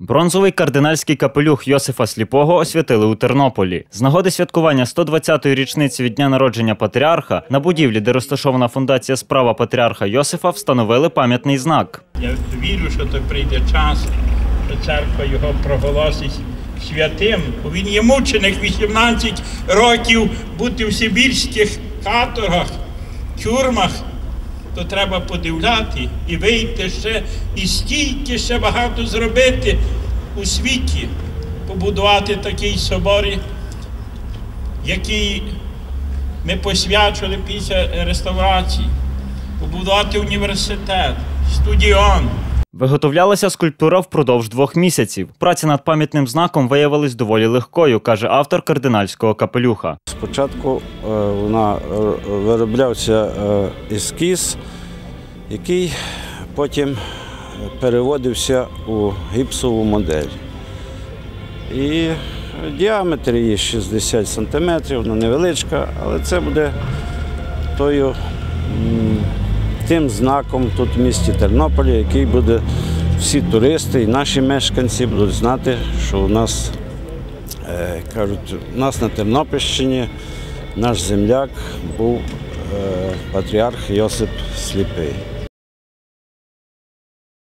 Бронзовий кардинальський капелюх Йосифа Сліпого освятили у Тернополі. З нагоди святкування 120-ї річниці від дня народження патріарха на будівлі, де розташована фундація справа патріарха Йосифа, встановили пам'ятний знак. Я вірю, що то прийде час, що церква його проголосить святим. Він є мученик 18 років бути в сибірських каторгах, тюрмах. То треба подивляти і вийти ще, і стільки ще багато зробити у світі, побудувати такий собор, який ми посвячили після реставрації, побудувати університет, студіон. Виготовлялася скульптура впродовж двох місяців. Праця над пам'ятним знаком виявилась доволі легкою, каже автор кардинальського капелюха. Спочатку е, вона е, вироблявся е, ескіз, який потім переводився у гіпсову модель. І діаметр її 60 см, вона невеличка, але це буде тою, тим знаком тут в місті Тернополі, який буде всі туристи і наші мешканці будуть знати, що у нас Е, Кажуть, у нас на Тернопільщині наш земляк був е, патріарх Йосип Сліпий.